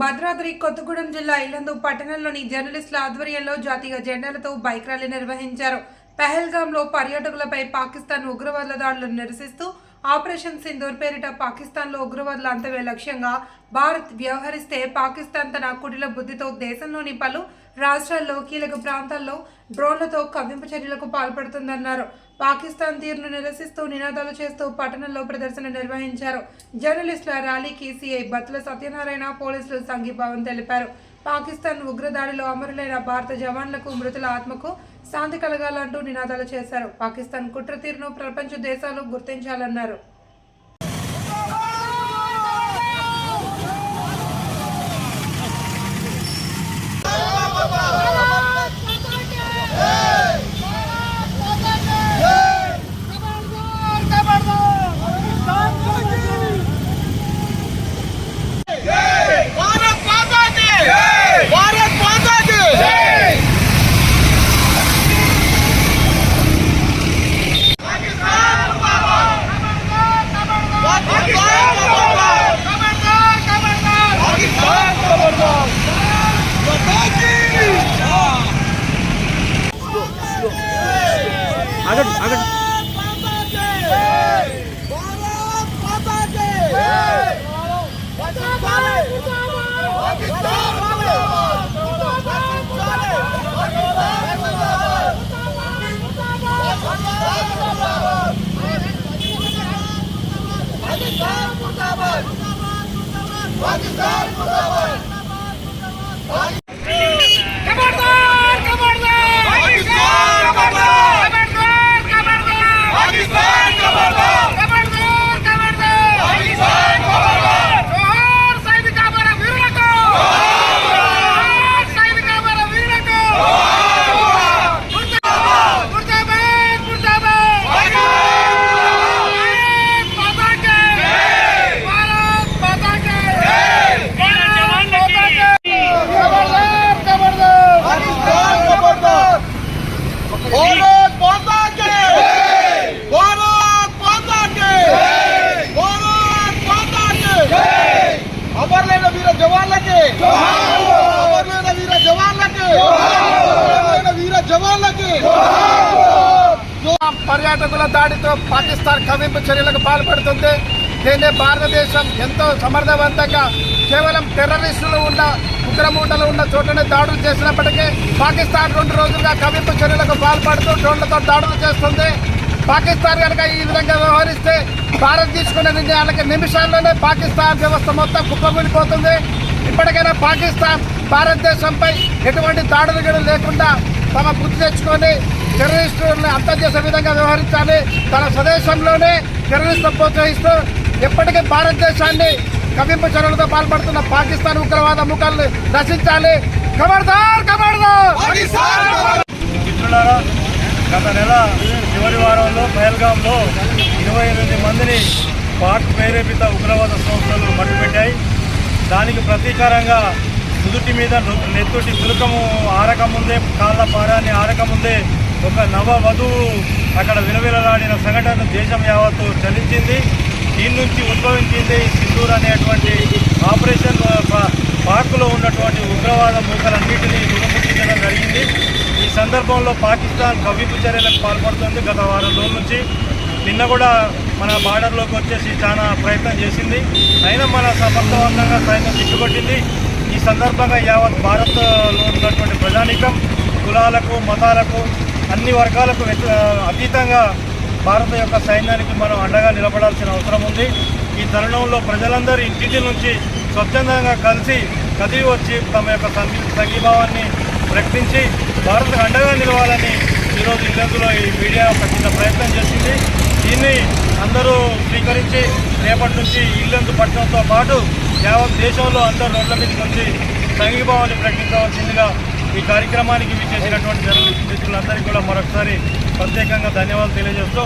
భద్రాద్రి కొత్తగూడెం జిల్లా ఇల్లందు పట్టణంలోని జర్నలిస్టుల ఆధ్వర్యంలో జాతీయ జెండాలతో బైక్ ర్యాలీ నిర్వహించారు. పెహల్గాంలో పర్యాటకులపై పాకిస్తాన్ ఉగ్రవాదుల దాడులను నిరసిస్తూ ఆపరేషన్ సింధూర్ పేరిట పాకిస్తాన్లో ఉగ్రవాదుల అంతవే లక్ష్యంగా భారత్ వ్యవహరిస్తే పాకిస్తాన్ తన కుటిల బుద్ధితో దేశంలోని పలు రాష్ట్రాల్లో కీలక ప్రాంతాల్లో డ్రోన్లతో కవ్వింపు చర్యలకు పాల్పడుతుందన్నారు. పాకిస్తాన్ తీరును నిరసిస్తూ నినాదాలు చేస్తూ పట్టణంలో ప్రదర్శన నిర్వహించారు. జర్నలిస్టుల ర్యాలీకి సీఐ బత్తుల సత్యనారాయణ పోలీసులు సంఘీభావం తెలిపారు. పాకిస్తాన్ ఉగ్రదాడిలో అమరులైన భారత జవాన్లకు మృతుల ఆత్మకు శాంతి కలగాలంటూ నినాదాలు చేశారు. పాకిస్తాన్ కుట్ర తీరును ప్రపంచ దేశాలు గుర్తించాలన్నారు. पाकिस्तान పర్యాటకుల దాడితో పాకిస్తాన్ కవింపు చర్యలకు పాల్పడుతుంది. దీన్ని భారతదేశం ఎంతో సమర్థవంతంగా కేవలం టెర్రరిస్టులు ఉన్న ఉగ్రమూటలు ఉన్న చోటనే దాడులు చేసినప్పటికీ పాకిస్తాన్ రెండు రోజులుగా కవింపు చర్యలకు పాల్పడుతూ డ్రోన్లతో దాడులు చేస్తుంది. పాకిస్తాన్ కనుక ఈ విధంగా వ్యవహరిస్తే భారత్ తీసుకునే నిర్ణయాలకి నిమిషాల్లోనే పాకిస్తాన్ వ్యవస్థ మొత్తం కుప్పకూలిపోతుంది. ఇప్పటికైనా పాకిస్తాన్ భారతదేశంపై ఎటువంటి దాడులు లేకుండా తమ బుద్ధి తెచ్చుకొని టెర్రరిస్టులను అంతం చేసే విధంగా వ్యవహరించాలి తన స్వదేశంలోనే టెర్రరిస్టులను ప్రోత్సహిస్తూ ఎప్పటికీ భారతదేశాన్ని కవింపు చర్యలతో పాల్పడుతున్న పాకిస్తాన్ ఉగ్రవాద ముఖాలను నశించాలి. కబర్దార్ కబర్దార్! గత నెల చివరి వారంలో పహల్గాంలో ఇరవై ఎనిమిది మందిని పాక్ ప్రేరేపిత ఉగ్రవాద సంస్థలు మట్టుపెట్టాయి. దానికి ప్రతీకారంగా నుదుటి మీద నెత్తుటి పులకము ఆరకముందే కాళ్ళ పారాన్ని ఆరకముందే ఒక నవ వధువు అక్కడ విలవిలలాడిన సంఘటన దేశం యావత్తు చలించింది. దీని నుంచి ఉద్భవించింది సింధూర్ అనేటువంటి ఆపరేషన్ పార్కులో పాక్లో ఉన్నటువంటి ఉగ్రవాద మూకలన్నింటినీ దుర్ముఖించడం జరిగింది. ఈ సందర్భంలో పాకిస్తాన్ కవ్వింపు చర్యలకు పాల్పడుతుంది గత వారం రోజుల నుంచి. నిన్న కూడా మన బార్డర్లోకి వచ్చేసి చాలా ప్రయత్నం చేసింది. అయినా మన సమర్థవంతంగా సైన్యం తిట్టుకొట్టింది సందర్భంగా యావత్ భారత్లో ఉన్నటువంటి ప్రజానీకం కులాలకు మతాలకు అన్ని వర్గాలకు అతీతంగా భారత యొక్క సైన్యానికి మనం అండగా నిలబడాల్సిన అవసరం ఉంది. ఈ తరుణంలో ప్రజలందరూ ఇంటింటి నుంచి స్వచ్ఛందంగా కలిసి కదిలి వచ్చి తమ యొక్క సంఘీభావాన్ని ప్రకటించి భారత్కు అండగా నిలవాలని ఈరోజు ఇల్లందులో ఈ మీడియా ఒక చిన్న ప్రయత్నం చేసింది. దీన్ని అందరూ స్వీకరించి రేపటి నుంచి ఇల్లందు పట్టడంతో పాటు యావత్ దేశంలో అందరూ రోడ్ల మీదకి వచ్చి సంఘీభావాన్ని ప్రకటించవలసిందిగా ఈ కార్యక్రమానికి విచ్చేసినటువంటి జర్నలిస్ట్ మిత్రులందరికీ కూడా మరొకసారి ప్రత్యేకంగా ధన్యవాదాలు తెలియజేస్తూ